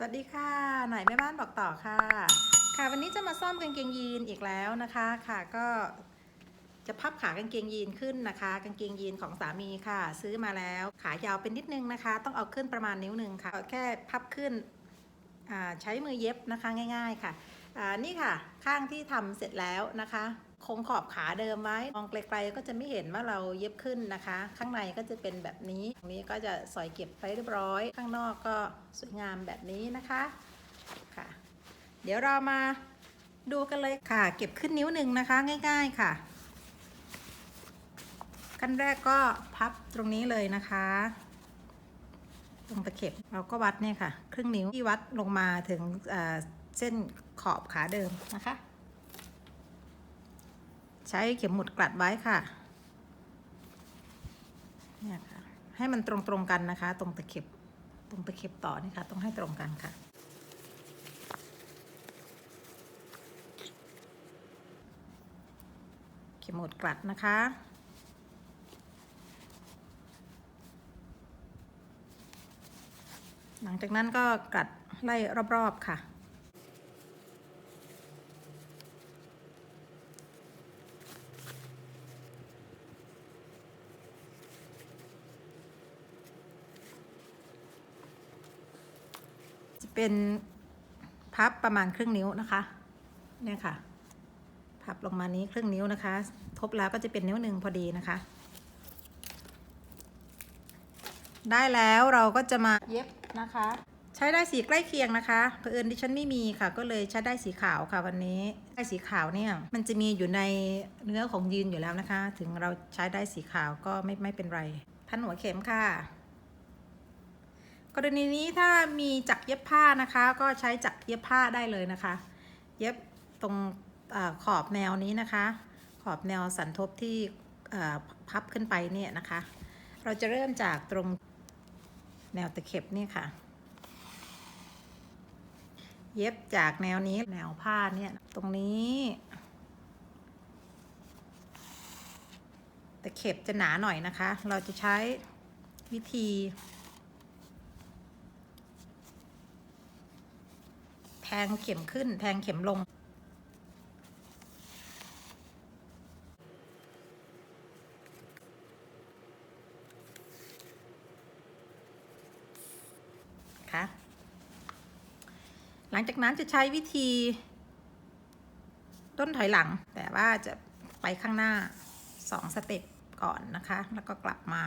สวัสดีค่ะหน่อยแม่บ้านบอกต่อค่ะ ค่ะวันนี้จะมาซ่อมกางเกงยีนอีกแล้วนะคะค่ะก็จะพับขากางเกงยีนขึ้นนะคะ กางเกงยีนของสามีค่ะ ซื้อมาแล้วขายาวเป็นนิดนึงนะคะ ต้องเอาขึ้นประมาณนิ้วหนึ่งค่ะแค่พับขึ้นใช้มือเย็บนะคะง่าย ๆค่ะนี่ค่ะข้างที่ทำเสร็จแล้วนะคะ คงขอบขาเดิมไว้ มองไกลๆก็จะไม่เห็นว่าเราเย็บขึ้นนะคะ ข้างในก็จะเป็นแบบนี้ ตรงนี้ก็จะสอยเก็บไปเรียบร้อย ข้างนอกก็สวยงามแบบนี้นะคะค่ะ เดี๋ยวเรามาดูกันเลยค่ะ เก็บขึ้นนิ้วหนึ่งนะคะ ง่าย ๆค่ะ ขั้นแรกก็พับตรงนี้เลยนะคะตรงตะเข็บเราก็วัดเนี่ยค่ะ ครึ่งนิ้วที่วัดลงมาถึงเอ่อเส้นขอบขาเดิมนะคะ ใช้เข็มหมุดกลัดไว้ค่ะเนี่ยค่ะ ให้มันตรงๆกันนะคะ ตรงตะเข็บ ตรงตะเข็บต่อนี่ค่ะ ต้องให้ตรงกันค่ะเข็มหมุดกลัดนะคะ หลังจากนั้นก็กลัดไล่รอบๆค่ะ เป็นพับประมาณครึ่งนิ้วนะคะ เนี่ยค่ะ พับลงมานี้ครึ่งนิ้วนะคะ ทบแล้วก็จะเป็นนิ้วหนึ่งพอดีนะคะ ได้แล้วเราก็จะมาเย็บนะคะ ใช้ได้สีใกล้เคียงนะคะเผอิญดิฉันไม่มีค่ะ ก็เลยใช้ได้สีขาวค่ะวันนี้ได้สีขาวเนี่ยมันจะมีอยู่ในเนื้อของยีนอยู่แล้วนะคะ ถึงเราใช้ได้สีขาวก็ไม่ไม่เป็นไรพันหัวเข็มค่ะ กรณีนี้ถ้ามีจักรเย็บผ้านะคะ ก็ใช้จักรเย็บผ้าได้เลยนะคะ เย็บตรงอขอบแนวนี้นะคะ ขอบแนวสันทบที่พับขึ้นไปเนี่ยนะคะ เราจะเริ่มจากตรงแนวตะเข็บนี่ค่ะ เย็บจากแนวนี้แนวผ้าเนี่ยตรงนี้ตะเข็บจะหนาหน่อยนะคะ เราจะใช้วิธี แทงเข็มขึ้น แทงเข็มลง ค่ะ หลังจากนั้นจะใช้วิธี ต้นถอยหลัง แต่ว่าจะไปข้างหน้าสองสเต็ปก่อนนะคะ แล้วก็กลับมา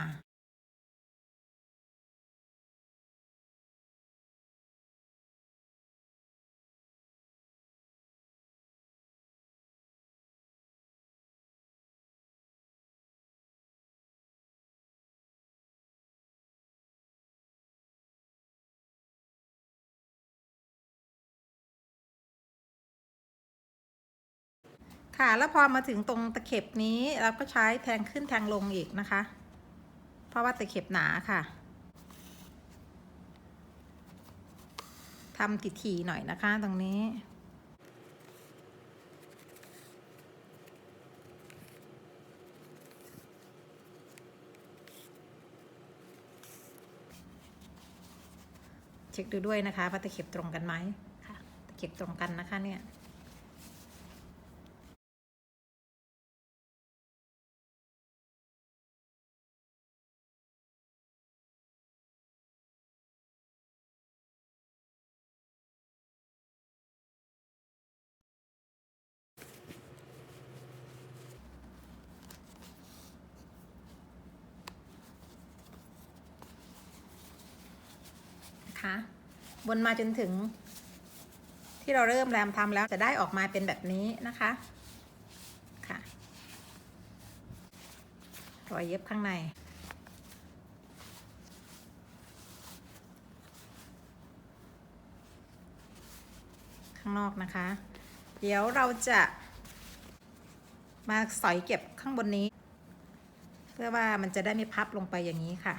ค่ะแล้วพอมาถึงตรงตะเข็บนี้เราก็ใช้แทงขึ้นแทงลงอีกนะคะ เพราะว่าตะเข็บหนาค่ะทำถี่ๆหน่อยนะคะตรงนี้ เช็คดูด้วยนะคะว่าตะเข็บตรงกันไหมค่ะตะเข็บตรงกันนะคะเนี่ย นะคะ วนมาจนถึง ที่เราเริ่มแรมทำแล้วจะได้ออกมาเป็นแบบนี้นะคะค่ะรอยเย็บข้างในข้างนอกนะคะ เดี๋ยวเราจะมาสอยเก็บข้างบนนี้ เพื่อว่ามันจะได้ไม่พับลงไปอย่างนี้ค่ะ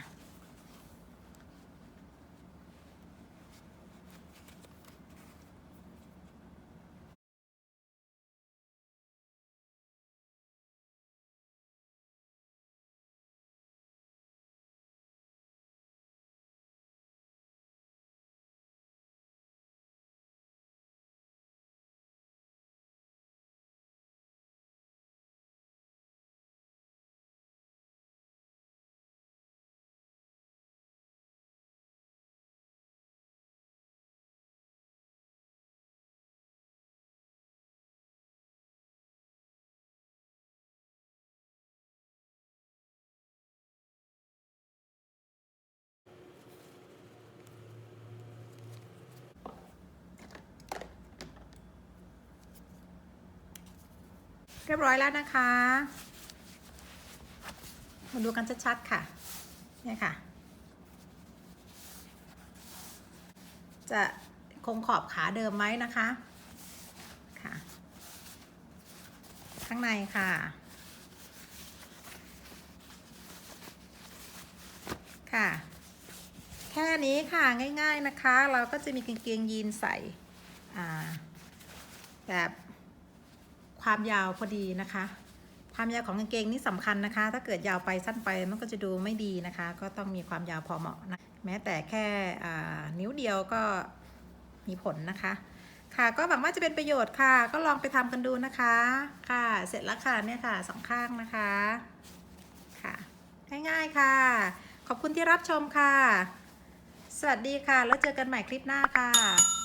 เรียบร้อยแล้วนะคะ มาดูกันชัดๆค่ะ เนี่ยค่ะ จะคงขอบขาเดิมไหมนะคะ ค่ะ ข้างในค่ะ ค่ะ แค่นี้ค่ะง่ายๆนะคะ เราก็จะมีกางเกงยีนใส่ อ่า แบบ ความยาวพอดีนะคะ ความยาวของกางเกงนี่สำคัญนะคะ ถ้าเกิดยาวไปสั้นไปมันก็จะดูไม่ดีนะคะ ก็ต้องมีความยาวพอเหมาะนะแม้แต่แค่นิ้วเดียวก็มีผลนะคะ ค่ะก็หวังว่าจะเป็นประโยชน์ค่ะ ก็ลองไปทำกันดูนะคะค่ะ เสร็จแล้วค่ะเนี่ยค่ะสองข้างนะคะค่ะง่ายๆค่ะ ขอบคุณที่รับชมค่ะ สวัสดีค่ะ แล้วเจอกันใหม่คลิปหน้าค่ะ